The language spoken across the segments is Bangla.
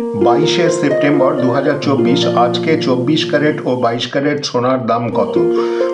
বাইশে সেপ্টেম্বর দু হাজার চব্বিশ, আজকে চব্বিশ ক্যারেট ও বাইশ ক্যারেট সোনার দাম কত?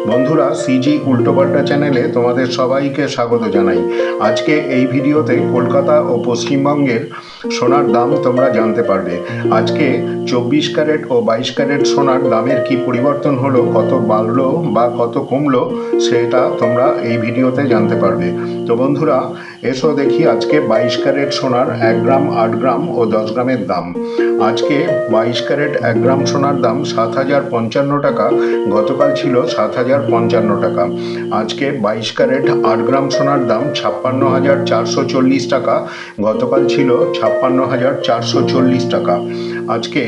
বন্ধুরা, সিজি উল্টোপাল্টা চ্যানেলে তোমাদের সবাইকে স্বাগত জানাই। আজকে এই ভিডিওতে কলকাতা ও পশ্চিমবঙ্গের সোনার দাম তোমরা জানতে পারবে। আজকে চব্বিশ ক্যারেট ও বাইশ ক্যারেট সোনার দামের কি পরিবর্তন হলো, কত বাড়লো বা কত কমলো, সেটা তোমরা এই ভিডিওতে জানতে পারবে। তো বন্ধুরা এসো দেখি আজকে বাইশ ক্যারেট সোনার এক গ্রাম, আট গ্রাম ও দশ গ্রামের দাম। আজকে বাইশ ক্যারেট, এক গ্রাম সোনার দাম সাত হাজার পঞ্চান্ন টাকা, গতকাল ছিল সাত হাজার পঞ্চান্ন টাকা। আজকে বাইশ ক্যারেট, আট গ্রাম সোনার দাম ছাপ্পান্ন হাজার চারশো চল্লিশ টাকা, গতকাল ছিল ছাপ্পান্ন হাজার চারশো চল্লিশ টাকা। আজকে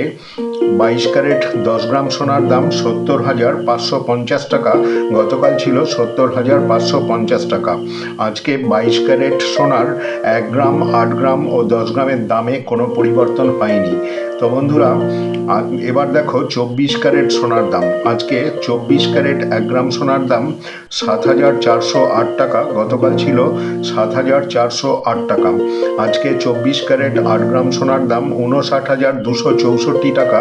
বাইশ ক্যারেট দশ গ্রাম সোনার দাম সত্তর হাজার পাঁচশো পঞ্চাশ টাকা। গতকাল ছিল সত্তর হাজার পাঁচশো পঞ্চাশ টাকা। আজকে বাইশ ক্যারেট সোনার এক গ্রাম, আট গ্রাম ও দশ গ্রামের দামে কোনো পরিবর্তন হয়নি। তো বন্ধুরা এবার দেখো চব্বিশ ক্যারেট সোনার দাম। আজকে চব্বিশ ক্যারেট এক গ্রাম সোনার দাম সাত হাজার চারশো আট টাকা, গতকাল ছিল সাত হাজার চারশো আট টাকা। আজকে চব্বিশ ক্যারেট আট গ্রাম সোনার দাম উনষাট হাজার দুশো চৌষট্টি টাকা,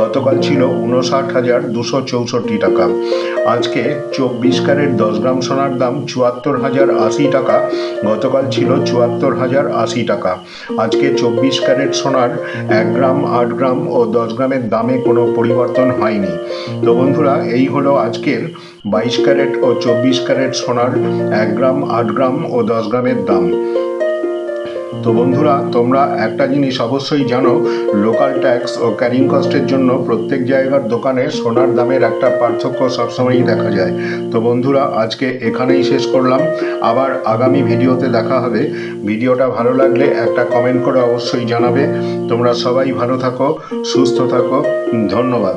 গতকাল ছিল উনষাট হাজার দুশো চৌষট্টি টাকা। আজকে চব্বিশ ক্যারেট দশ গ্রাম সোনার দাম চুয়াত্তর হাজার আশি টাকা, গতকাল ছিল চুয়াত্তর হাজার আশি টাকা। আজকে চব্বিশ ক্যারেট সোনার এক গ্রাম আট গ্রাম ও দশ গ্রামের দামে কোনো পরিবর্তন হয়নি। তো বন্ধুরা, এই হলো আজকের বাইশ ক্যারেট ও চব্বিশ ক্যারেট সোনার এক গ্রাম, আট গ্রাম ও দশ গ্রামের দাম। তো বন্ধুরা, তোমরা একটা জিনিস অবশ্যই জানো লোকাল ট্যাক্স ও ক্যারিং কস্টের জন্য প্রত্যেক জায়গার দোকানে সোনার দামের একটা পার্থক্য সবসময়ই দেখা যায়। তো বন্ধুরা, আজকে এখানেই শেষ করলাম। আবার আগামী ভিডিওতে দেখা হবে। ভিডিওটা ভালো লাগলে একটা কমেন্ট করে অবশ্যই জানাবে। তোমরা সবাই ভালো থাকো, সুস্থ থাকো। ধন্যবাদ।